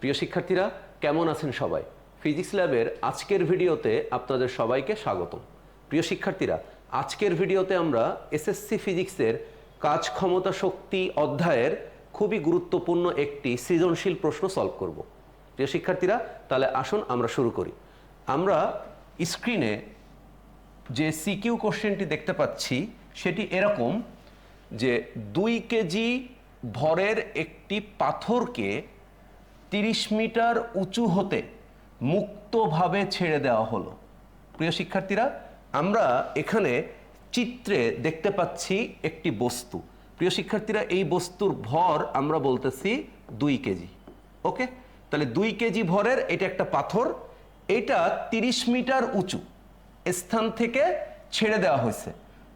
প্রিয় শিক্ষার্থীরা, কেমন আছেন সবাই? ফিজিক্স ল্যাবের আজকের ভিডিওতে আপনাদের সবাইকে স্বাগতম। প্রিয় শিক্ষার্থীরা, আজকের ভিডিওতে আমরা এসএসসি ফিজিক্সের কাজ ক্ষমতা শক্তি অধ্যায়ের খুবই গুরুত্বপূর্ণ একটি সৃজনশীল প্রশ্ন সলভ করব। প্রিয় শিক্ষার্থীরা, তাহলে আসুন আমরা শুরু করি। আমরা স্ক্রিনে যে সিকিউ কোশ্চেনটি দেখতে পাচ্ছি, সেটি এরকম যে দুই কেজি ভরের একটি পাথরকে তিরিশ মিটার উঁচু হতে মুক্তভাবে ছেড়ে দেওয়া হলো। প্রিয় শিক্ষার্থীরা, আমরা এখানে চিত্রে দেখতে পাচ্ছি একটি বস্তু। প্রিয় শিক্ষার্থীরা, এই বস্তুর ভর আমরা বলতেছি দুই কেজি। ওকে? তাহলে দুই কেজি ভরের এটা একটা পাথর, এটা তিরিশ মিটার উঁচু স্থান থেকে ছেড়ে দেওয়া হয়েছে।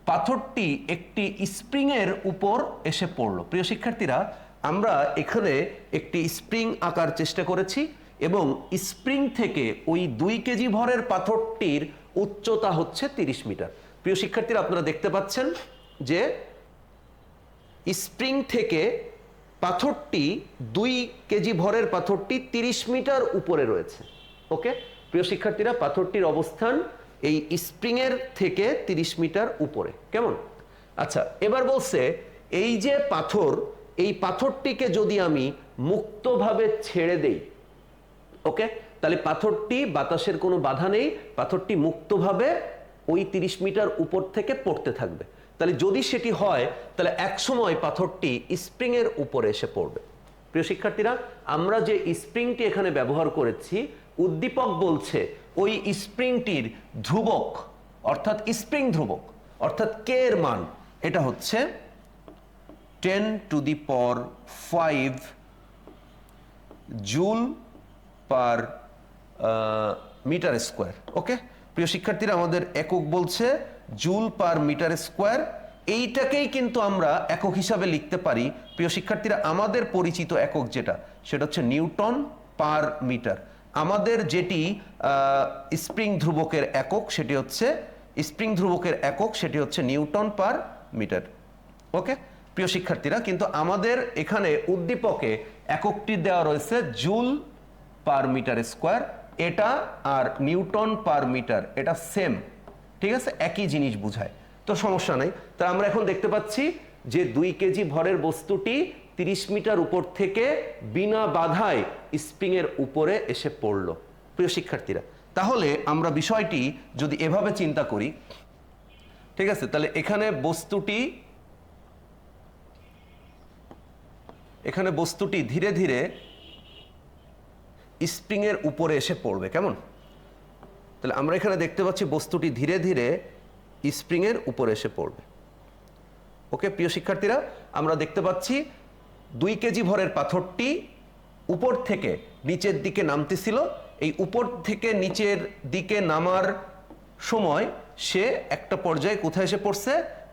পাথরটি একটি স্প্রিংয়ের উপর এসে পড়ল। প্রিয় শিক্ষার্থীরা আমরা এখানে একটি স্প্রিং আঁকার চেষ্টা করেছি এবং স্প্রিং থেকে ওই দুই কেজি ভরের পাথরটির উচ্চতা হচ্ছে তিরিশ মিটার। প্রিয় শিক্ষার্থীরা, আপনারা দেখতে পাচ্ছেন যে স্প্রিং থেকে পাথরটি, দুই কেজি ভরের পাথরটি তিরিশ মিটার উপরে রয়েছে। ওকে? প্রিয় শিক্ষার্থীরা, পাথরটির অবস্থান এই স্প্রিংয়ের থেকে তিরিশ মিটার উপরে। কেমন? আচ্ছা এবার বলছে, এই যে পাথর এই পাথরটিকে যদি আমি মুক্তভাবে ছেড়ে দেই, ওকে? তাহলে পাথরটি বাতাসের কোনো বাধা নেই, পাথরটি মুক্তভাবে ওই তিরিশ মিটার উপর থেকে পড়তে থাকবে। তাহলে যদি সেটি হয়, তাহলে একসময় পাথরটি স্প্রিংয়ের উপরে এসে পড়বে। প্রিয় শিক্ষার্থীরা, আমরা যে স্প্রিংটি এখানে ব্যবহার করেছি, উদ্দীপক বলছে ওই স্প্রিংটির ধ্রুবক, অর্থাৎ স্প্রিং ধ্রুবক, অর্থাৎ কে এর মান? এটা হচ্ছে ten to the power five joule per metre square okay প্রিয় শিক্ষার্থীরা, আমাদের একক বলছে জুল পার মিটার স্কোয়ার এইটাকেই কিন্তু আমরা একক হিসাবে লিখতে পারি। প্রিয় শিক্ষার্থীরা, আমাদের পরিচিত একক যেটা, সেটা হচ্ছে নিউটন পার মিটার আমাদের যেটি স্প্রিং ধ্রুবকের একক, সেটি হচ্ছে স্প্রিং ধ্রুবকের একক, সেটি হচ্ছে নিউটন পার মিটার ওকে প্রিয় শিক্ষার্থীরা, কিন্তু আমাদের এখানে উদ্দীপকে এককটি দেওয়া রয়েছে জুল পার মিটার স্কোয়ার। এটা আর নিউটন পার মিটার, এটা সেম, ঠিক আছে? একই জিনিস বুঝায়। তো সমস্যা নেই। তা আমরা এখন দেখতে পাচ্ছি যে দুই কেজি ভরের বস্তুটি তিরিশ মিটার উপর থেকে বিনা বাধায় স্প্রিংয়ের উপরে এসে পড়ল। প্রিয় শিক্ষার্থীরা, তাহলে আমরা বিষয়টি যদি এভাবে চিন্তা করি, ঠিক আছে? তাহলে এখানে বস্তুটি এখানে বস্তুটি ধীরে ধীরে স্প্রিংয়ের উপরে এসে পড়বে, কেমন? তাহলে আমরা এখানে দেখতে পাচ্ছি বস্তুটি ধীরে ধীরে স্প্রিংয়ের উপরে এসে পড়বে। ওকে, প্রিয় শিক্ষার্থীরা, আমরা দেখতে পাচ্ছি দুই কেজি ভরের পাথরটি উপর থেকে নিচের দিকে নামতেছিল। এই উপর থেকে নিচের দিকে নামার সময় সে একটা পর্যায়ে কোথায় এসে পড়ছে?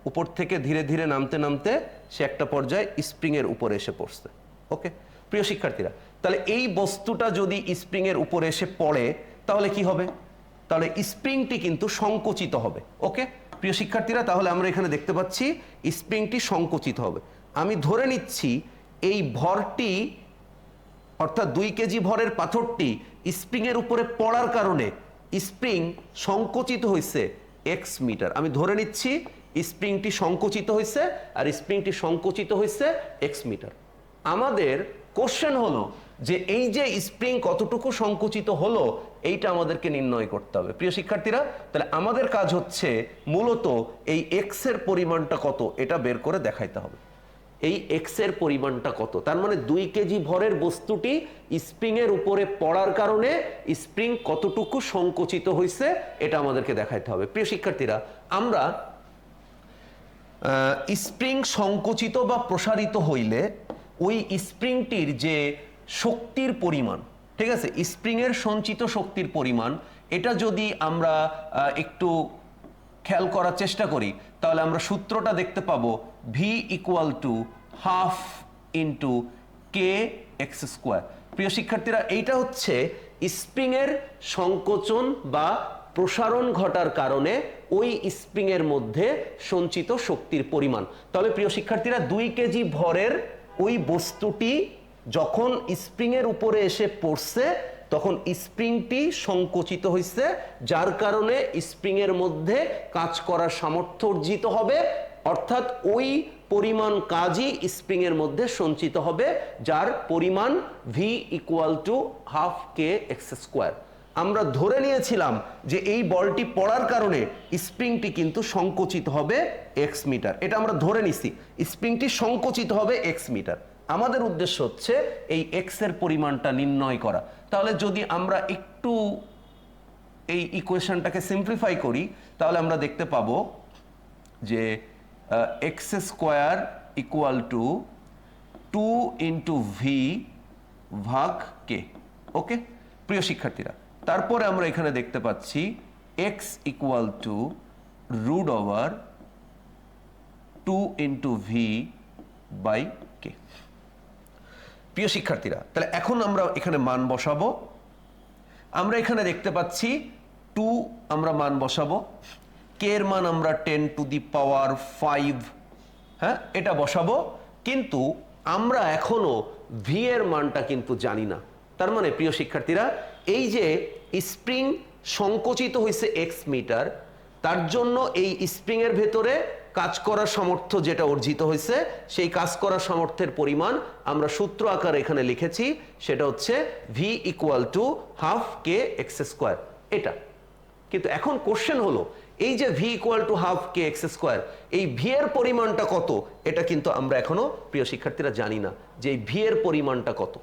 উপর থেকে ধীরে ধীরে নামতে নামতে সে একটা পর্যায়ে স্প্রিংয়ের উপরে এসে পড়ছে। ওকে? প্রিয় শিক্ষার্থীরা, তাহলে এই বস্তুটা যদি স্প্রিংয়ের উপরে এসে পড়ে, তাহলে কি হবে? তাহলে স্প্রিংটি কিন্তু সংকুচিত হবে। ওকে? প্রিয় শিক্ষার্থীরা, তাহলে আমরা এখানে দেখতে পাচ্ছি স্প্রিংটি সংকুচিত হবে। আমি ধরে নিচ্ছি এই ভরটি, অর্থাৎ দুই কেজি ভরের পাথরটি স্প্রিংয়ের উপরে পড়ার কারণে স্প্রিং সংকুচিত হয়েছে এক্স মিটার আমি ধরে নিচ্ছি স্প্রিংটি সংকুচিত হয়েছে আর স্প্রিংটি সংকুচিত হয়েছে এক্স মিটার। আমাদের কোশ্চেন হলো যে এই যে স্প্রিং কতটুকু সংকুচিত হলো, এইটা আমাদেরকে নির্ণয় করতে হবে। প্রিয় শিক্ষার্থীরা, তাহলে আমাদের কাজ হচ্ছে মূলত এই এক্সের পরিমাণটা কত, এটা বের করে দেখাইতে হবে। এই এক্সের পরিমাণটা কত, তার মানে দুই কেজি ভরের বস্তুটি স্প্রিং এর উপরে পড়ার কারণে স্প্রিং কতটুকু সংকুচিত হয়েছে এটা আমাদেরকে দেখাইতে হবে। প্রিয় শিক্ষার্থীরা, আমরা স্প্রিং সংকুচিত বা প্রসারিত হইলে ওই স্প্রিংটির যে শক্তির পরিমাণ, ঠিক আছে, স্প্রিংয়ের সঞ্চিত শক্তির পরিমাণ, এটা যদি আমরা একটু খেয়াল করার চেষ্টা করি, তাহলে আমরা সূত্রটা দেখতে পাবো V equal to half into K X square প্রিয় শিক্ষার্থীরা, এইটা হচ্ছে স্প্রিংয়ের সংকোচন বা প্রসারণ ঘটার কারণে ওই স্প্রিংয়ের মধ্যে সঞ্চিত শক্তির পরিমাণ। তবে প্রিয় শিক্ষার্থীরা, দুই কেজি ভরের ওই বস্তুটি যখন স্প্রিংয়ের উপরে এসে পড়ছে, তখন স্প্রিংটি সংকুচিত হয়েছে যার কারণে স্প্রিংয়ের মধ্যে কাজ করার সামর্থ্য অর্জিত হবে। অর্থাৎ ওই পরিমাণ কাজই স্প্রিংয়ের মধ্যে সঞ্চিত হবে, যার পরিমাণ V equal to half K X square আমরা ধরে নিয়েছিলাম যে এই বলটি পড়ার কারণে স্প্রিংটি কিন্তু সংকুচিত হবে এক্স মিটার। এটা আমরা ধরে নিছি, স্প্রিংটি সংকুচিত হবে এক্স মিটার। আমাদের উদ্দেশ্য হচ্ছে এই এক্সের পরিমাণটা নির্ণয় করা। তাহলে যদি আমরা একটু এই ইকুয়েশনটাকে সিম্পলিফাই করি, তাহলে আমরা দেখতে পাবো যে X square equal to two into V ভাগ কে? ওকে? প্রিয় শিক্ষার্থীরা তারপরে আমরা এখানে দেখতে পাচ্ছি X equal to root over two into V by K প্রিয় শিক্ষার্থীরা, তাহলে এখন আমরা এখানে মান বসাবো। আমরা এখানে দেখতে পাচ্ছি টু আমরা মান বসাবো। কে এর মান আমরা ten to the power five হ্যাঁ এটা বসাবো। কিন্তু আমরা এখনও ভি এর মানটা কিন্তু জানি না। তার মানে প্রিয় শিক্ষার্থীরা এই যে স্প্রিং সংকুচিত হয়েছে এক্স মিটার, তার জন্য এই স্প্রিং এর ভেতরে কাজ করার সামর্থ্য যেটা অর্জিত হয়েছে সেই কাজ করার সামর্থ্যের পরিমাণ আমরা সূত্র আকারে এখানে লিখেছি, সেটা হচ্ছে V equal to half K X square এটা। কিন্তু এখন কোশ্চেন হলো, এই যে V equal to half K X square এই ভি এর পরিমাণটা কত? এটা কিন্তু আমরা এখনও, প্রিয় শিক্ষার্থীরা জানি না, যে এই ভি এর পরিমাণটা কত।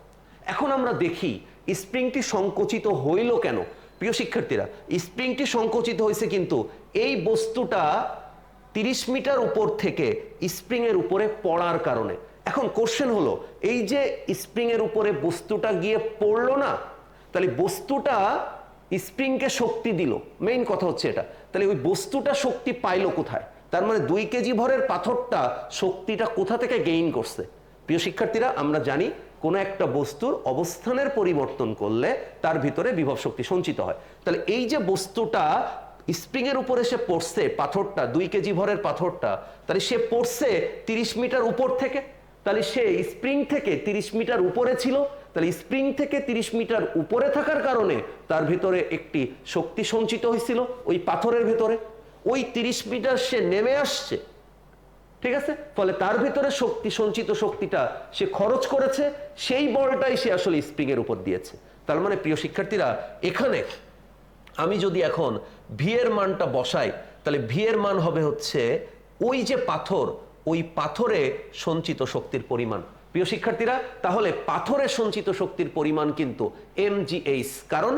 এখন আমরা দেখি স্প্রিংটি সংকুচিত হইল কেন? প্রিয় শিক্ষার্থীরা, স্প্রিংটি সংকুচিত হয়েছে কিন্তু এই বস্তুটা তিরিশ মিটার উপর থেকে স্প্রিং এর উপরে পড়ার কারণে। এখন কোশ্চেন হলো, এই যে স্প্রিং এর উপরে বস্তুটা গিয়ে পড়ল না, তাহলে বস্তুটা স্প্রিংকে শক্তি দিল। মেইন কথা হচ্ছে এটা। তাহলে ওই বস্তুটা শক্তি পাইলো কোথায়? তার মানে দুই কেজি ভরের পাথরটা শক্তিটা কোথা থেকে গেইন করছে? প্রিয় শিক্ষার্থীরা, আমরা জানি কোনো একটা বস্তুর অবস্থানের পরিবর্তন করলে তার ভিতরে বিভব শক্তি সঞ্চিত হয়। তাহলে এই যে বস্তুটা স্প্রিং এর উপরে সে পড়ছে, পাথরটা, দুই কেজি ভরের পাথরটা, তাহলে সে পড়ছে তিরিশ মিটার উপর থেকে। তাহলে সে স্প্রিং থেকে তিরিশ মিটার উপরে ছিল। তাহলে স্প্রিং থেকে তিরিশ মিটার উপরে থাকার কারণে তার ভিতরে একটি শক্তি সঞ্চিত হয়েছিল ওই পাথরের ভিতরে। ওই তিরিশ মিটার সে নেমে আসছে। ঠিক আছে? ফলে তার ভিতরে শক্তি, সঞ্চিত শক্তিটা সে খরচ করেছে, সেই বলটাই সে আসলে স্প্রিং এর উপর দিয়েছে। তার মানে প্রিয় শিক্ষার্থীরা, এখানে আমি যদি এখন ভি এর মানটা বসাই, তাহলে ভি এর মান হবে হচ্ছে ওই যে পাথর, ওই পাথরে সঞ্চিত শক্তির পরিমাণ। প্রিয় শিক্ষার্থীরা, তাহলে পাথরে সঞ্চিত শক্তির পরিমাণ কিন্তু এম কারণ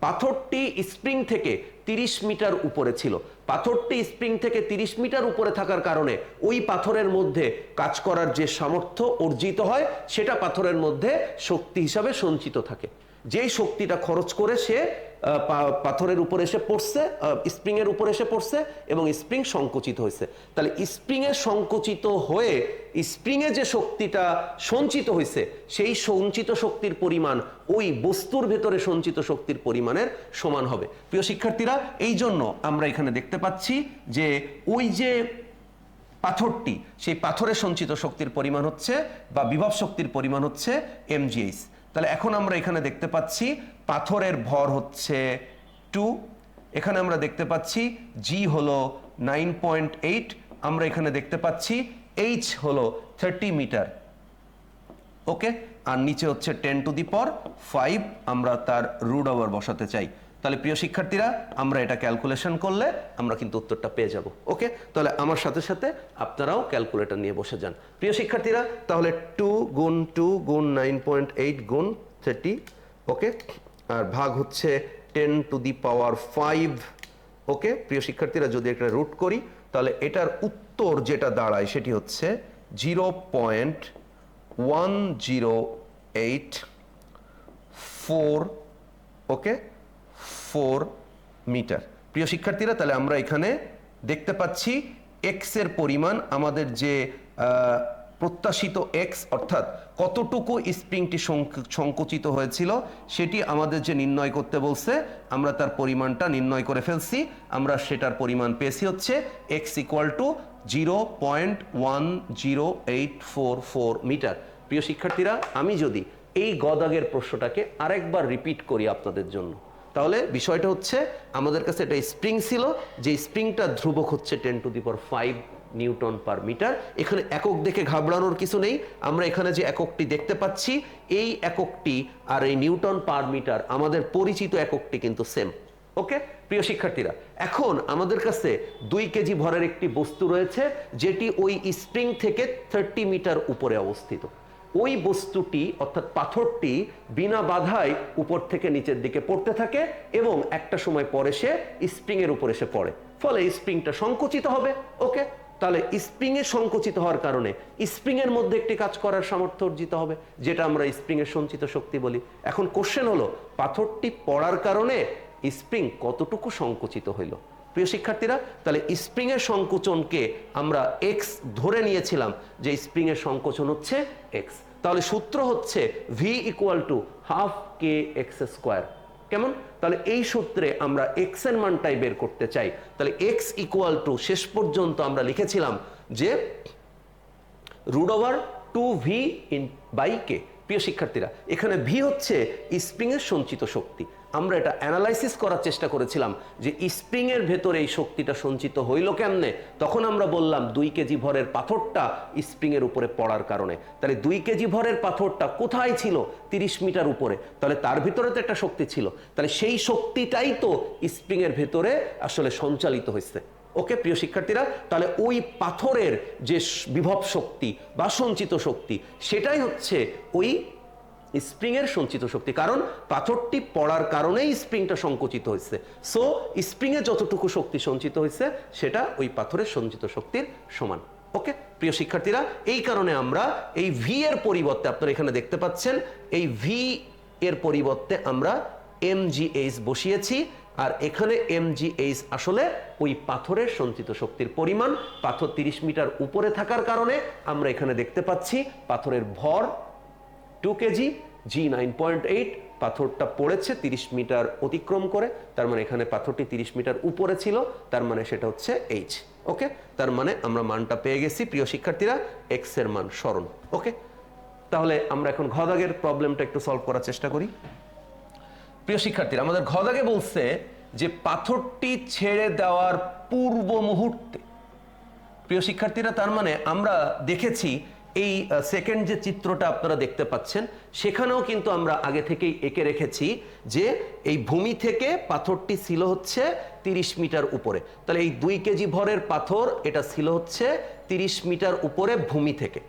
পাথরটি স্প্রিং থেকে তিরিশ মিটার উপরে ছিল। পাথরটি স্প্রিং থেকে তিরিশ মিটার উপরে থাকার কারণে ওই পাথরের মধ্যে কাজ করার যে সামর্থ্য অর্জিত হয়, সেটা পাথরের মধ্যে শক্তি হিসাবে সঞ্চিত থাকে। যেই শক্তিটা খরচ করে সে পাথরের উপরে এসে পড়ছে স্প্রিং এর উপরে এসে পড়ছে এবং স্প্রিং সংকুচিত হয়েছে। তাহলে স্প্রিং এ সংকুচিত হয়ে স্প্রিং এ যে শক্তিটা সঞ্চিত হয়েছে, সেই সঞ্চিত শক্তির পরিমাণ ওই বস্তুর ভেতরে সঞ্চিত শক্তির পরিমাণের সমান হবে। প্রিয় শিক্ষার্থীরা, এই জন্য আমরা এখানে দেখতে পাচ্ছি যে ওই যে পাথরটি, সেই পাথরের সঞ্চিত শক্তির পরিমাণ হচ্ছে বা বিভব শক্তির পরিমাণ হচ্ছে এমজিএইচ তাহলে এখন আমরা এখানে দেখতে পাচ্ছি পাথরের ভর হচ্ছে টু এখানে আমরা দেখতে পাচ্ছি জি হলো নাইন পয়েন্ট এইট আমরা এখানে দেখতে পাচ্ছি এইচ হলো থার্টি মিটার। ওকে? আর নিচে হচ্ছে ten to the power five আমরা তার রুড আওয়ার বসাতে চাই। তাহলে প্রিয় শিক্ষার্থীরা, আমরা এটা ক্যালকুলেশন করলে আমরা কিন্তু উত্তরটা পেয়ে যাব। ওকে তাহলে আমার সাথে সাথে আপনারাও ক্যালকুলেটর নিয়ে বসে যান। প্রিয় শিক্ষার্থীরা, তাহলে টু গুণ টু গুণ নাইন পয়েন্ট এইট গুণ থার্টি ওকে আর ভাগ হচ্ছে ten to the power five okay প্রিয় শিক্ষার্থীরা, যদি একটা রুট করি, তাহলে এটার উত্তর যেটা দাঁড়ায় সেটি হচ্ছে zero point one zero eight four okay four metre প্রিয় শিক্ষার্থীরা, তাহলে আমরা এখানে দেখতে পাচ্ছি এক্সের পরিমাণ, আমাদের যে প্রত্যাশিত এক্স অর্থাৎ কতটুকু স্প্রিংটি সংক- সংকুচিত হয়েছিল, সেটি আমাদের যে নির্ণয় করতে বলছে, আমরা তার পরিমাণটা নির্ণয় করে ফেলছি। আমরা সেটার পরিমাণ পেয়েছি হচ্ছে X equal to zero point one zero eight four four metre প্রিয় শিক্ষার্থীরা, আমি যদি এই গদাগের প্রশ্নটাকে আরেকবার রিপিট করি আপনাদের জন্য। তাহলে বিষয়টা হচ্ছে আমাদের কাছে একটা স্প্রিং ছিল যে স্প্রিংটা ধ্রুবক হচ্ছে ten to the power five newton per metre এখানে একক দেখে ঘাবড়ানোর কিছু নেই, আমরা এখানে যে এককটি দেখতে পাচ্ছি, এই এককটি আর এই নিউটন পার মিটার আমাদের পরিচিত এককটি কিন্তু সেম ওকে প্রিয় শিক্ষার্থীরা, এখন আমাদের কাছে দুই কেজি ভরের একটি বস্তু রয়েছে, যেটি ওই স্প্রিং থেকে থার্টি মিটার উপরে অবস্থিত। ওই বস্তুটি, অর্থাৎ পাথরটি, বিনা বাধায় উপর থেকে নিচের দিকে পড়তে থাকে এবং একটা সময় পরে সে স্প্রিং এর উপর এসে পড়ে। ফলে স্প্রিংটা সংকুচিত হবে, ওকে? তাহলে স্প্রিং এ সংকুচিত হওয়ার কারণে স্প্রিং এর মধ্যে একটি কাজ করার সামর্থ্য অর্জিত হবে, যেটা আমরা স্প্রিং এর সঞ্চিত শক্তি বলি। এখন কোশ্চেন হলো, পাথরটি পড়ার কারণে স্প্রিং কতটুকু সংকুচিত হইল? প্রিয় শিক্ষার্থীরা, তাহলে স্প্রিং এর সংকোচনকে আমরা এক্স ধরে নিয়েছিলাম যে স্প্রিং এর সংকোচন হচ্ছে এক্স তাহলে সূত্র হচ্ছে V equal to half K X square কেমন? তাহলে এই সূত্রে আমরা এক্সের মানটাই বের করতে চাই। তাহলে এক্স ইকুয়াল টু শেষ পর্যন্ত আমরা লিখেছিলাম যে root over two V in by K প্রিয় শিক্ষার্থীরা, এখানে ভি হচ্ছে স্প্রিং এর সঞ্চিত শক্তি। আমরা এটা অ্যানালাইসিস করার চেষ্টা করেছিলাম যে স্প্রিং এর ভেতরে এই শক্তিটা সঞ্চিত হইল কেমনে? তখন আমরা বললাম দুই কেজি ভরের পাথরটা স্প্রিং এর উপরে পড়ার কারণে। তাহলে দুই কেজি ভরের পাথরটা কোথায় ছিল? তিরিশ মিটার উপরে। তাহলে তার ভিতরে তো একটা শক্তি ছিল। তাহলে সেই শক্তিটাই তো স্প্রিং এর ভেতরে আসলে সঞ্চালিত হয়েছে ওকে, প্রিয় শিক্ষার্থীরা, তাহলে ওই পাথরের যে বিভব শক্তি বা সঞ্চিত শক্তি, সেটাই হচ্ছে ওই স্প্রিং এর সঞ্চিত শক্তি, কারণ পাথরটি পড়ার কারণেই স্প্রিংটা সংকুচিত হয়েছে। সো স্প্রিং এ যতটুকু শক্তি সঞ্চিত হয়েছে, সেটা ওই পাথরের সঞ্চিত শক্তির সমান। ওকে প্রিয় শিক্ষার্থীরা, এই কারণে আমরা এই ভি এর পরিবর্তে আপনারা এখানে দেখতে পাচ্ছেন, এই ভি এর পরিবর্তে আমরা এমজিএইচ বসিয়েছি, আর এখানে এমজিএইচ আসলে ওই পাথরের সঞ্চিত শক্তির পরিমাণ, পাথর তিরিশ মিটার উপরে থাকার কারণে আমরা এখানে দেখতে পাচ্ছি পাথরের ভর two KG G nine point eight পাথরটা পড়েছে তিরিশ মিটার অতিক্রম করে, তার মানে এখানে পাথরটি তিরিশ মিটার উপরে ছিল, তার মানে সেটা হচ্ছে এইচ ওকে তার মানে আমরা মানটা পেয়ে গেছি, প্রিয় শিক্ষার্থীরা এক্সের মান স্মরণ ওকে তাহলে আমরা এখন ঘদাগের প্রবলেমটা একটু সলভ করার চেষ্টা করি। প্রিয় শিক্ষার্থীরা, আমাদের ঘদাগে বলছে যে পাথরটি ছেড়ে দেওয়ার পূর্ব মুহূর্তে। প্রিয় শিক্ষার্থীরা, তার মানে আমরা দেখেছি এই সেকেন্ড যে চিত্রটা আপনারা দেখতে পাচ্ছেন, সেখানেও কিন্তু আমরা আগে থেকেই এঁকে রেখেছি যে এই ভূমি থেকে পাথরটি ছিল হচ্ছে তিরিশ মিটার উপরে। তাহলে এই দুই কেজি ভরের পাথর, এটা ছিল হচ্ছে তিরিশ মিটার উপরে ভূমি থেকে।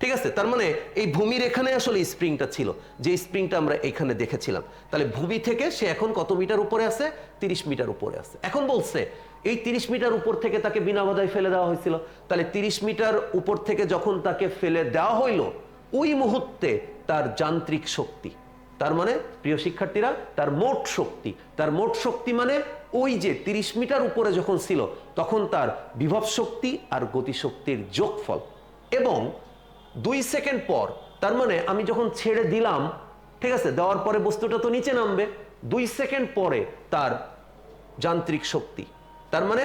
ঠিক আছে? তার মানে এই ভূমির এখানে আসলে স্প্রিংটা ছিল, যে স্প্রিংটা আমরা এখানে দেখেছিলাম। তাহলে ভূমি থেকে সে এখন কত মিটার উপরে আছে? তিরিশ মিটার উপরে আছে। এখন বলছে এই তিরিশ মিটার উপর থেকে তাকে বিনা বাধায় ফেলে দেওয়া হয়েছিল। তাহলে তিরিশ মিটার উপর থেকে যখন তাকে ফেলে দেওয়া হইল, ওই মুহূর্তে তার যান্ত্রিক শক্তি, তার মানে প্রিয় শিক্ষার্থীরা, তার মোট শক্তি, তার মোট শক্তি মানে ওই যে তিরিশ মিটার উপরে যখন ছিল, তখন তার বিভব শক্তি আর গতিশক্তির যোগফল। এবং দুই সেকেন্ড পর, তার মানে আমি যখন ছেড়ে দিলাম, ঠিক আছে, দেওয়ার পরে বস্তুটা তো নিচে নামবে, দুই সেকেন্ড পরে তার যান্ত্রিক শক্তি তার মানে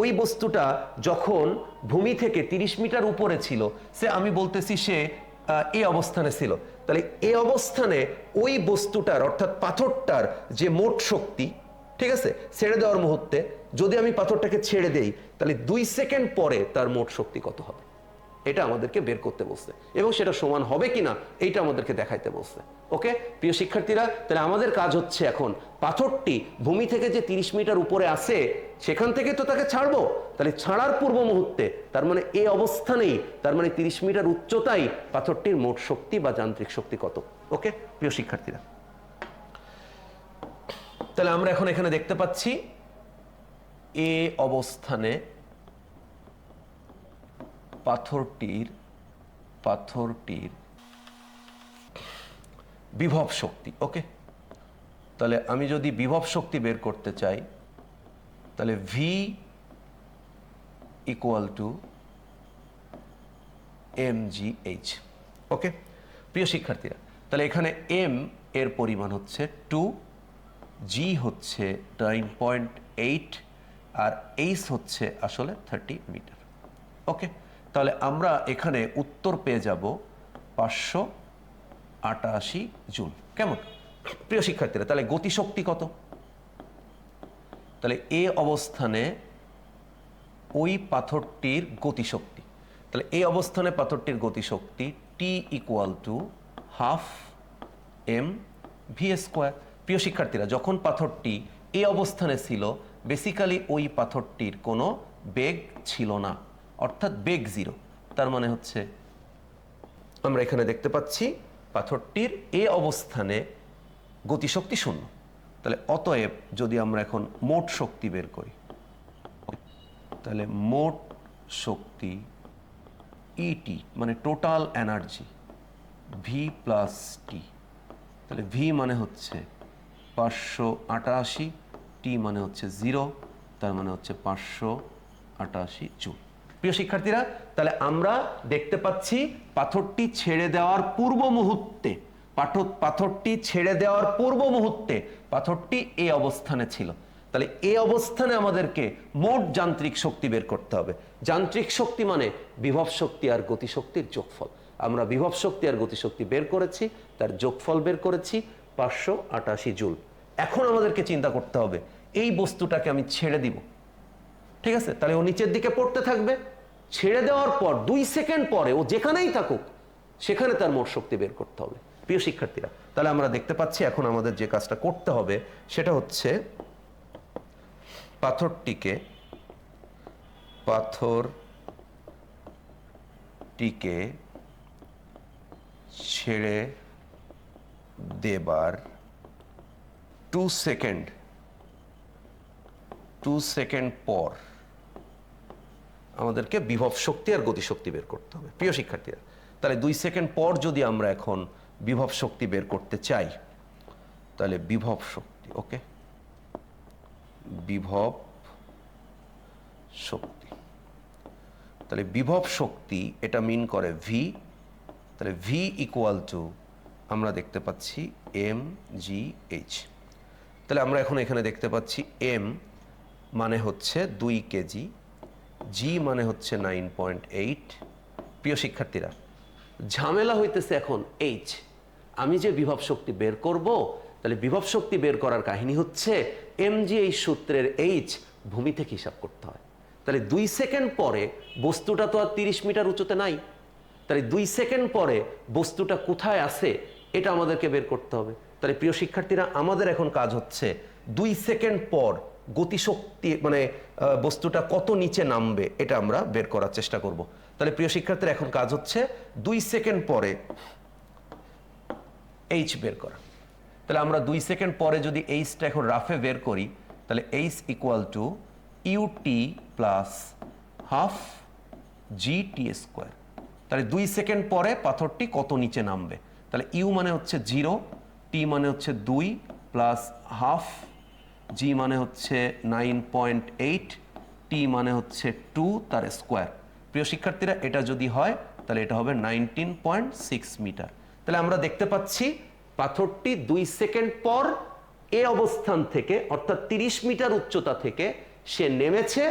ওই বস্তুটা যখন ভূমি থেকে তিরিশ মিটার উপরে ছিল, সে আমি বলতেছি সে এই অবস্থানে ছিল। তাহলে এ অবস্থানে ওই বস্তুটার, অর্থাৎ পাথরটার যে মোট শক্তি, ঠিক আছে, ছেড়ে দেওয়ার মুহূর্তে যদি আমি পাথরটাকে ছেড়ে দেই, তাহলে দুই সেকেন্ড পরে তার মোট শক্তি কত হবে? এটা আমাদেরকে বের করতে বলছে। এবং সেটা সমান হবে কিনা, এইটা আমাদেরকে দেখাইতে বলছে। ওকে? প্রিয় শিক্ষার্থীরা, তাহলে আমাদের কাজ হচ্ছে এখন পাথরটি ভূমি থেকে যে তিরিশ মিটার উপরে আসে সেখান থেকে তো তাকে ছাড়বো। তাহলে ছাড়ার পূর্ব মুহূর্তে, তার মানে এই অবস্থানেই, তার মানে তিরিশ মিটার উচ্চতাই পাথরটির মোট শক্তি বা যান্ত্রিক শক্তি কত? ওকে? প্রিয় শিক্ষার্থীরা। তাহলে আমরা এখন এখানে দেখতে পাচ্ছি, এ অবস্থানে পাথরটির পাথরটির বিভব শক্তি ওকে তাহলে আমি যদি বিভব শক্তি বের করতে চাই, তাহলে V equal to M G H okay প্রিয় শিক্ষার্থীরা, তাহলে এখানে এম এর পরিমাণ হচ্ছে টু জি হচ্ছে নাইন পয়েন্ট এইট আর এইচ হচ্ছে আসলে থার্টি মিটার ওকে তাহলে আমরা এখানে উত্তর পেয়ে যাব পাঁচশো আটাশি জুল। কেমন? প্রিয় শিক্ষার্থীরা, তাহলে গতিশক্তি কত? তাহলে এ অবস্থানে ওই পাথরটির গতিশক্তি। তাহলে এই অবস্থানে পাথরটির গতিশক্তি T equal to half M V square প্রিয় শিক্ষার্থীরা, যখন পাথরটি এই অবস্থানে ছিল বেসিক্যালি ওই পাথরটির কোনো বেগ ছিল না। অর্থাৎ বেগ জিরো। তার মানে হচ্ছে আমরা এখানে দেখতে পাচ্ছি পাথরটির এ অবস্থানে গতিশক্তি শূন্য। তাহলে অতএব যদি আমরা এখন মোট শক্তি বের করি, তাহলে মোট শক্তি ইটি মানে total energy V plus T তাহলে ভি মানে হচ্ছে পাঁচশো আটাশি টি মানে হচ্ছে জিরো তার মানে হচ্ছে পাঁচশো আটাশি জুল। প্রিয় শিক্ষার্থীরা, তাহলে আমরা দেখতে পাচ্ছি পাথরটি ছেড়ে দেওয়ার পূর্ব মুহূর্তে। পাথর পাথরটি ছেড়ে দেওয়ার পূর্ব মুহূর্তে পাথরটি এই অবস্থানে ছিল। তাহলে এই অবস্থানে আমাদেরকে মোট যান্ত্রিক শক্তি বের করতে হবে। যান্ত্রিক শক্তি মানে বিভব শক্তি আর গতিশক্তির যোগফল। আমরা বিভব শক্তি আর গতিশক্তি বের করেছি, তার যোগফল বের করেছি পাঁচশো আটাশি জুল। এখন আমাদেরকে চিন্তা করতে হবে, এই বস্তুটাকে আমি ছেড়ে দিব। ঠিক আছে? তাহলে ও নিচের দিকে পড়তে থাকবে। ছেড়ে দেওয়ার পর দুই সেকেন্ড পরে ও যেখানেই থাকুক, সেখানে তার মোট শক্তি বের করতে হবে। প্রিয় শিক্ষার্থীরা, তাহলে আমরা দেখতে পাচ্ছি এখন আমাদের যে কাজটা করতে হবে, সেটা হচ্ছে পাথরটিকে পাথরটিকে ছেড়ে দেবার টু সেকেন্ড টু সেকেন্ড পর আমাদেরকে বিভব শক্তি আর গতিশক্তি বের করতে হবে। প্রিয় শিক্ষার্থীরা, তাহলে দুই সেকেন্ড পর যদি আমরা এখন বিভব শক্তি বের করতে চাই, তাহলে বিভব শক্তি, ওকে? বিভব শক্তি। তাহলে বিভব শক্তি এটা মিন করে ভি তাহলে ভি ইকুয়াল টু আমরা দেখতে পাচ্ছি এম জি এইচ তাহলে আমরা এখন এখানে দেখতে পাচ্ছি এম মানে হচ্ছে দুই কেজি জি মানে হচ্ছে নাইন পয়েন্ট এইট প্রিয় শিক্ষার্থীরা, ঝামেলা হইতেছে এখন এইচ আমি যে বিভব শক্তি বের করব, তাহলে বিভব শক্তি বের করার কাহিনী হচ্ছে এম জি এই সূত্রের এইচ ভূমি থেকে হিসাব করতে হয়। তাহলে দুই সেকেন্ড পরে বস্তুটা তো আর তিরিশ মিটার উঁচুতে নাই। তাহলে দুই সেকেন্ড পরে বস্তুটা কোথায় আছে, এটা আমাদেরকে বের করতে হবে। তাহলে প্রিয় শিক্ষার্থীরা, আমাদের এখন কাজ হচ্ছে দুই সেকেন্ড পর গতিশক্তি মানে বস্তুটা কত নিচে নামবে এটা আমরা বের করার চেষ্টা করব। তাহলে প্রিয় শিক্ষার্থীরা, এখন কাজ হচ্ছে দুই সেকেন্ড পরে এইচ বের করা। তাহলে আমরা দুই সেকেন্ড পরে যদি এইচটা এখন রাফে বের করি, তাহলে H equal to UT plus half G T square তাহলে দুই সেকেন্ড পরে পাথরটি কত নিচে নামবে? তাহলে ইউ মানে হচ্ছে জিরো টি মানে হচ্ছে দুই প্লাস হাফ জি মানে হচ্ছে নাইন পয়েন্ট এইট টি মানে হচ্ছে টু তার স্কোয়ার প্রিয় শিক্ষার্থীরা, এটা যদি হয়, তাহলে এটা হবে নাইনটিন পয়েন্ট সিক্স মিটার তাহলে আমরা দেখতে পাচ্ছি পাথরটি দুই সেকেন্ড পর এ অবস্থান থেকে, অর্থাৎ তিরিশ মিটার উচ্চতা থেকে, সে নেমেছে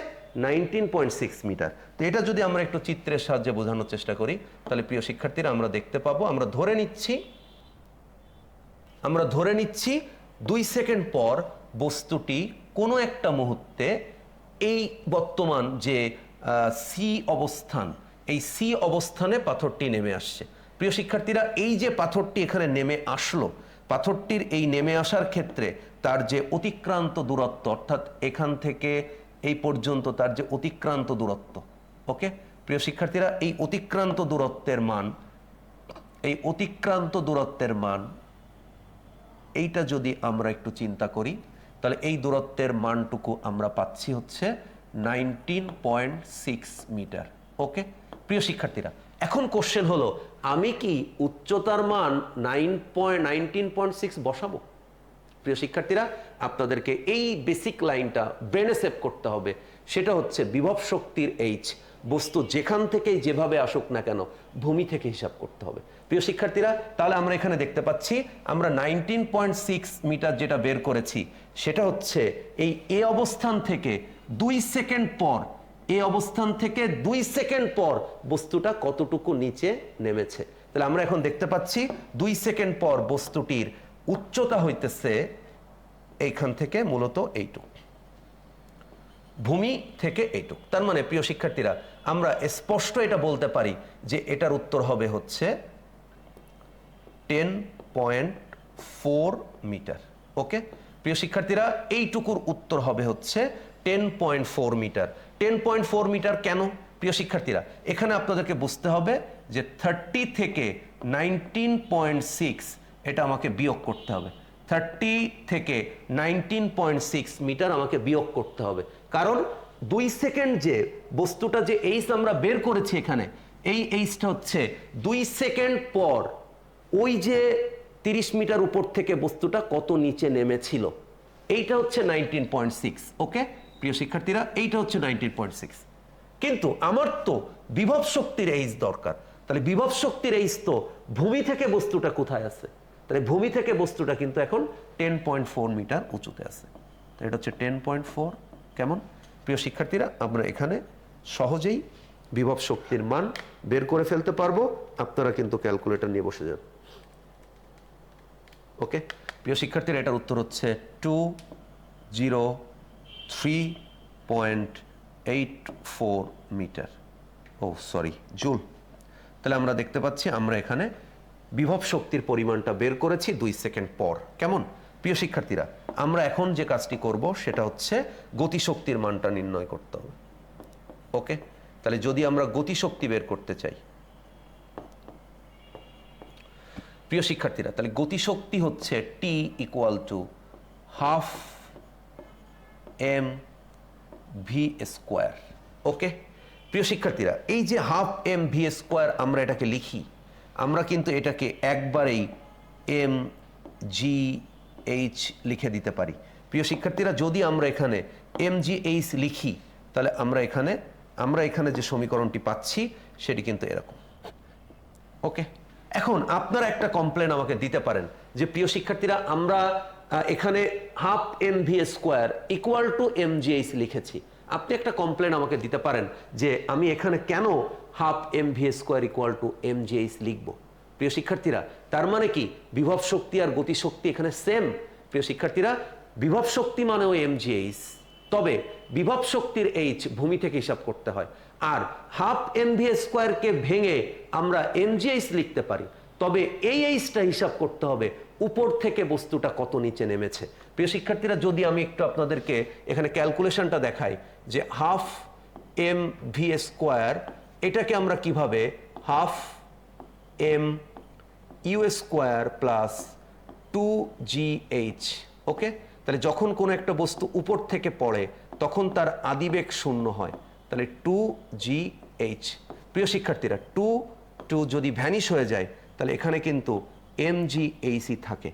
নাইনটিন পয়েন্ট সিক্স মিটার তো এটা যদি আমরা একটু চিত্রের সাহায্যে বোঝানোর চেষ্টা করি, তাহলে প্রিয় শিক্ষার্থীরা, আমরা দেখতে পাবো, আমরা ধরে নিচ্ছি, আমরা ধরে নিচ্ছি দুই সেকেন্ড পর বস্তুটি কোনো একটা মুহূর্তে এই বর্তমান যে সি অবস্থান, এই সি অবস্থানে পাথরটি নেমে আসছে। প্রিয় শিক্ষার্থীরা, এই যে পাথরটি এখানে নেমে আসলো, পাথরটির এই নেমে আসার ক্ষেত্রে তার যে অতিক্রান্ত দূরত্ব, অর্থাৎ এখান থেকে এই পর্যন্ত তার যে অতিক্রান্ত দূরত্ব ওকে প্রিয় শিক্ষার্থীরা, এই অতিক্রান্ত দূরত্বের মান, এই অতিক্রান্ত দূরত্বের মান, এইটা যদি আমরা একটু চিন্তা করি তাহলে এই দূরত্বের মানটুকু আমরা পাচ্ছি হচ্ছে nineteen point six metre okay প্রিয় শিক্ষার্থীরা, এখন কোশ্চেন হলো, আমি কি উচ্চতার মান nine point nineteen point six বসাবো? প্রিয় শিক্ষার্থীরা, আপনাদেরকে এই বেসিক লাইনটা ব্রেনে সেভ করতে হবে। সেটা হচ্ছে বিভব শক্তির এইচ বস্তু যেখান থেকেই যেভাবে আসুক না কেন, ভূমি থেকে হিসাব করতে হবে। প্রিয় শিক্ষার্থীরা, তাহলে আমরা এখানে দেখতে পাচ্ছি, আমরা নাইনটিন পয়েন্ট সিক্স মিটার যেটা বের করেছি, সেটা হচ্ছে এই এ অবস্থান থেকে দুই সেকেন্ড পর, এ অবস্থান থেকে দুই সেকেন্ড পর বস্তুটা কতটুকু নিচে নেমেছে? তাহলে আমরা এখন দেখতে পাচ্ছি, দুই সেকেন্ড পর বস্তুটির উচ্চতা হইতেছে এইখান থেকে মূলত এইটুকু। ভূমি থেকে এইটুক। তার মানে প্রিয় শিক্ষার্থীরা, আমরা স্পষ্ট এটা বলতে পারি যে এটার উত্তর হবে হচ্ছে ten point four metre okay প্রিয় শিক্ষার্থীরা, এইটুকুর উত্তর হবে হচ্ছে ten point four metre ten point four metre কেন? প্রিয় শিক্ষার্থীরা, এখানে আপনাদেরকে বুঝতে হবে যে থার্টি থেকে নাইনটিন পয়েন্ট সিক্স এটা আমাকে বিয়োগ করতে হবে। থার্টি থেকে নাইনটিন পয়েন্ট সিক্স মিটার আমাকে বিয়োগ করতে হবে। কারণ দুই সেকেন্ড যে বস্তুটা যে এইচ আমরা বের করেছি এখানে, এই এইচটা হচ্ছে দুই সেকেন্ড পর ওই যে তিরিশ মিটার উপর থেকে বস্তুটা কত নিচে নেমেছিল, এইটা হচ্ছে নাইনটিন পয়েন্ট সিক্স, ওকে? প্রিয় শিক্ষার্থীরা, এইটা হচ্ছে নাইনটিন পয়েন্ট সিক্স। কিন্তু আমার তো বিভব শক্তির এইচ দরকার। তাহলে বিভব শক্তির এইচ তো ভূমি থেকে বস্তুটা কোথায় আছে? তাহলে ভূমি থেকে বস্তুটা কিন্তু এখন টেন পয়েন্ট ফোর মিটার উঁচুতে আছে। তো এটা হচ্ছে টেন পয়েন্ট ফোর, কেমন? প্রিয় শিক্ষার্থীরা, আমরা এখানে সহজেই বিভব শক্তির মান বের করে ফেলতে পারব। আপনারা কিন্তু ক্যালকুলেটর নিয়ে বসে যান। ওকে? প্রিয় শিক্ষার্থীরা, এটার উত্তর হচ্ছে two zero three point eight four metre oh sorry joule. তাহলে আমরা দেখতে পাচ্ছি, আমরা এখানে বিভব শক্তির পরিমাণটা বের করেছি দুই সেকেন্ড পর। কেমন? প্রিয় শিক্ষার্থীরা, আমরা এখন যে কাজটি করব, সেটা হচ্ছে গতিশক্তির মানটা নির্ণয় করতে হবে। ওকে? তাহলে যদি আমরা গতিশক্তি বের করতে চাই প্রিয় শিক্ষার্থীরা, তাহলে গতিশক্তি হচ্ছে T equal to half M V square okay প্রিয় শিক্ষার্থীরা, এই যে হাফ এম ভি স্কোয়ার আমরা এটাকে লিখি, আমরা কিন্তু এটাকে একবারেই এম জি এইচ লিখে দিতে পারি। প্রিয় শিক্ষার্থীরা, যদি আমরা এখানে এম জি এইচ লিখি, তাহলে আমরা এখানে আমরা এখানে যে সমীকরণটি পাচ্ছি, সেটি কিন্তু এরকম ওকে এখন আপনারা একটা কমপ্লেন আমাকে দিতে পারেন যে, প্রিয় শিক্ষার্থীরা, আমরা এখানে half m v square equal to m লিখেছি। আপনি একটা কমপ্লেন আমাকে দিতে পারেন যে, আমি এখানে কেন half m v square equal to m gh লিখব? প্রিয় শিক্ষার্থীরা, তার মানে কি? বিভব শক্তি আর গতিশক্তি এখানে সেম প্রিয় শিক্ষার্থীরা, বিভব শক্তি মানেও এম জিএইচ তবে বিভব শক্তির এইচ ভূমি থেকে হিসাব করতে হয়। আর হাফ এম ভি স্কোয়ারকে ভেঙে আমরা এমজিএইচ লিখতে পারি। তবে এই এইচটা হিসাব করতে হবে, উপর থেকে বস্তুটা কত নিচে নেমেছে। প্রিয় শিক্ষার্থীরা, যদি আমি একটু আপনাদেরকে এখানে ক্যালকুলেশনটা দেখাই যে হাফ এম ভি স্কোয়ার, এটাকে আমরা কীভাবে half m u square plus two g h okay? তাহলে যখন কোনো একটা বস্তু উপর থেকে পড়ে, তখন তার আদিবেগ শূন্য হয়। তাহলে টু জি এইচ প্রিয় শিক্ষার্থীরা টু টু যদি ভ্যানিশ হয়ে যায়, তাহলে এখানে কিন্তু এম জি এইচই থাকে।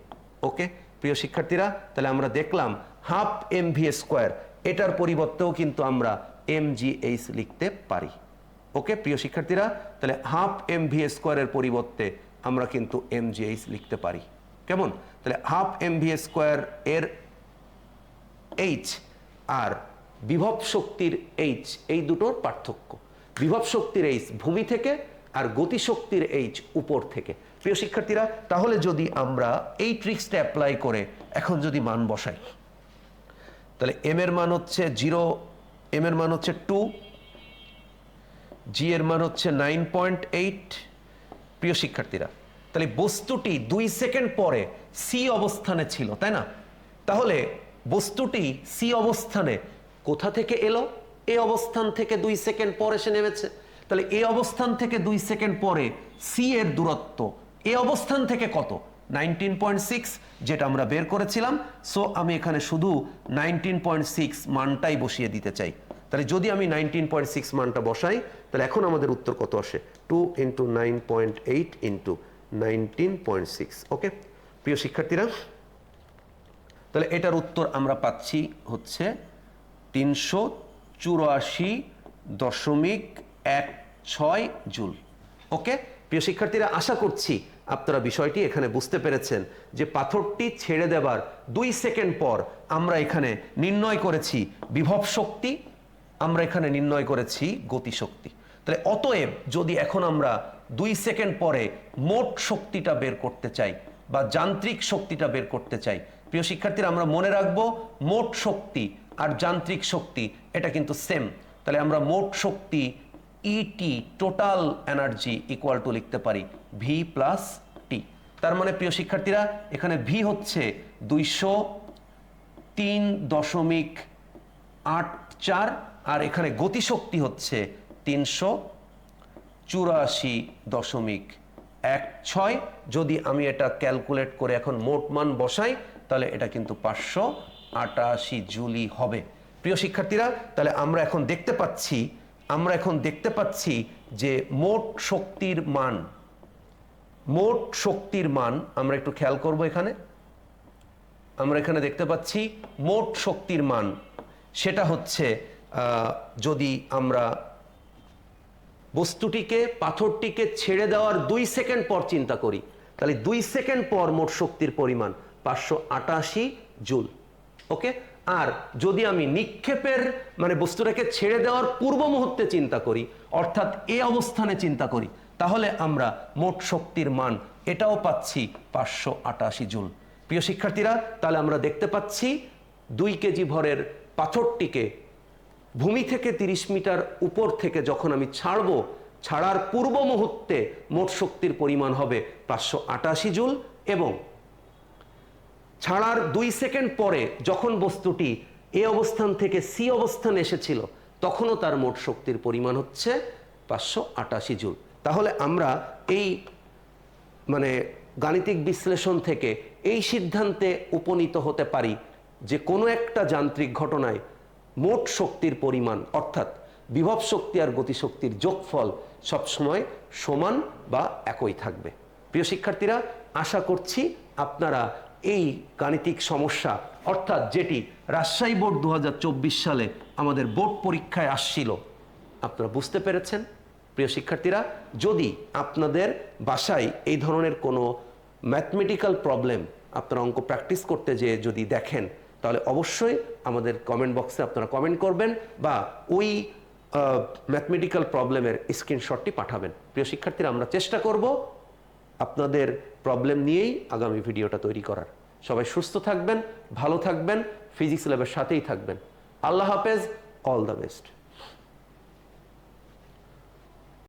ওকে প্রিয় শিক্ষার্থীরা, তাহলে আমরা দেখলাম হাফ এম ভি স্কোয়ার এটার পরিবর্তেও কিন্তু আমরা এম জি এইচ লিখতে পারি। ওকে প্রিয় শিক্ষার্থীরা, তাহলে হাফ এম ভি স্কোয়ারের পরিবর্তে আমরা কিন্তু এম জিএইচ লিখতে পারি। কেমন? তাহলে হাফ এম ভি স্কোয়ার এর এইচ আর বিভব শক্তির এইচ এই দুটোর পার্থক্য। বিভব শক্তির এইচ ভূমি থেকে আর গতিশক্তির এইচ উপর থেকে। প্রিয় শিক্ষার্থীরা, তাহলে যদি আমরা এই ট্রিক্সটা অ্যাপ্লাই করে এখন যদি মান বসাই, তাহলে এম এর মান হচ্ছে জিরো এম এর মান হচ্ছে টু জি এর মান হচ্ছে নাইন পয়েন্ট এইট। প্রিয় শিক্ষার্থীরা, তাহলে বস্তুটি দুই সেকেন্ড পরে সি অবস্থানে ছিল, তাই না? তাহলে বস্তুটি সি অবস্থানে কোথা থেকে এলো? এ অবস্থান থেকে দুই সেকেন্ড পরে সে নেমেছে। তাহলে এ অবস্থান থেকে দুই সেকেন্ড পরে সি এর দূরত্ব এ অবস্থান থেকে কত? নাইনটিন পয়েন্ট সিক্স যেটা আমরা বের করেছিলাম। সো আমি এখানে শুধু নাইনটিন পয়েন্ট সিক্স মানটাই বসিয়ে দিতে চাই। তাহলে যদি আমি নাইনটিন পয়েন্ট সিক্স মানটা বসাই, তাহলে এখন আমাদের উত্তর কত আসে? Two into nine point eight into nineteen point six okay প্রিয় শিক্ষার্থীরা, তাহলে এটার উত্তর আমরা পাচ্ছি হচ্ছে তিনশো চুরাশি দশমিক এক ছয় জুল। ওকে প্রিয় শিক্ষার্থীরা, আশা করছি আপনারা বিষয়টি এখানে বুঝতে পেরেছেন যে পাথরটি ছেড়ে দেবার দুই সেকেন্ড পর আমরা এখানে নির্ণয় করেছি বিভব শক্তি, আমরা এখানে নির্ণয় করেছি গতিশক্তি তাহলে অতএব যদি এখন আমরা দুই সেকেন্ড পরে মোট শক্তিটা বের করতে চাই বা যান্ত্রিক শক্তিটা বের করতে চাই, প্রিয় শিক্ষার্থীরা, আমরা মনে রাখব মোট শক্তি আর যান্ত্রিক শক্তি, এটা কিন্তু সেম তাহলে আমরা মোট শক্তি ET total energy equal to লিখতে পারি ভি প্লাস টি তার মানে প্রিয় শিক্ষার্থীরা, এখানে ভি হচ্ছে দুইশো তিন দশমিক আট চার, আর এখানে গতিশক্তি হচ্ছে তিনশো চুরাশি দশমিক এক ছয়। যদি আমি এটা ক্যালকুলেট করে এখন মোট মান বসাই, তাহলে এটা কিন্তু পাঁচশো আটাশি জুলি হবে। প্রিয় শিক্ষার্থীরা, তাহলে আমরা এখন দেখতে পাচ্ছি, আমরা এখন দেখতে পাচ্ছি যে মোট শক্তির মান, মোট শক্তির মান, আমরা একটু খেয়াল করব এখানে। আমরা এখানে দেখতে পাচ্ছি মোট শক্তির মান, সেটা হচ্ছে যদি আমরা বস্তুটিকে, পাথরটিকে ছেড়ে দেওয়ার দুই সেকেন্ড পর চিন্তা করি, তাহলে দুই সেকেন্ড পর মোট শক্তির পরিমাণ পাঁচশো আটাশি জুল। ওকে? আর যদি আমি নিক্ষেপের মানে বস্তুটাকে ছেড়ে দেওয়ার পূর্ব মুহূর্তে চিন্তা করি, অর্থাৎ এ অবস্থানে চিন্তা করি, তাহলে আমরা মোট শক্তির মান এটাও পাচ্ছি পাঁচশো আটাশি জুল। প্রিয় শিক্ষার্থীরা, তাহলে আমরা দেখতে পাচ্ছি দুই কেজি ভরের পাথরটিকে ভূমি থেকে তিরিশ মিটার উপর থেকে যখন আমি ছাড়ব, ছাড়ার পূর্ব মুহূর্তে মোট শক্তির পরিমাণ হবে পাঁচশো আটাশি জুল এবং ছাড়ার দুই সেকেন্ড পরে যখন বস্তুটি এ অবস্থান থেকে সি অবস্থানে এসেছিল, তখনও তার মোট শক্তির পরিমাণ হচ্ছে পাঁচশো আটাশি জুল। তাহলে আমরা এই মানে গাণিতিক বিশ্লেষণ থেকে এই সিদ্ধান্তে উপনীত হতে পারি যে কোনো একটা যান্ত্রিক ঘটনায় মোট শক্তির পরিমাণ, অর্থাৎ বিভব শক্তি আর গতিশক্তির যোগফল সবসময় সমান বা একই থাকবে। প্রিয় শিক্ষার্থীরা, আশা করছি আপনারা এই গাণিতিক সমস্যা, অর্থাৎ যেটি রাজশাহী বোর্ড দু হাজার চব্বিশ সালে আমাদের বোর্ড পরীক্ষায় আসছিল। আপনারা বুঝতে পেরেছেন, প্রিয় শিক্ষার্থীরা? যদি আপনাদের বাসায় এই ধরনের কোনো ম্যাথমেটিক্যাল প্রবলেম আপনারা অঙ্ক প্র্যাকটিস করতে যেয়ে যদি দেখেন, তাহলে অবশ্যই আমাদের কমেন্ট বক্সে আপনারা কমেন্ট করবেন বা ওই ম্যাথমেটিক্যাল প্রবলেমের স্ক্রিনশটটি পাঠাবেন। প্রিয় শিক্ষার্থীরা, আমরা চেষ্টা করব আপনাদের প্রবলেম নিয়েই আগামী ভিডিওটা তৈরি করার। সবাই সুস্থ থাকবেন, ভালো থাকবেন ফিজিক্স ল্যাবের সাথেই থাকবেন। আল্লাহ হাফেজ অল দ্য বেস্ট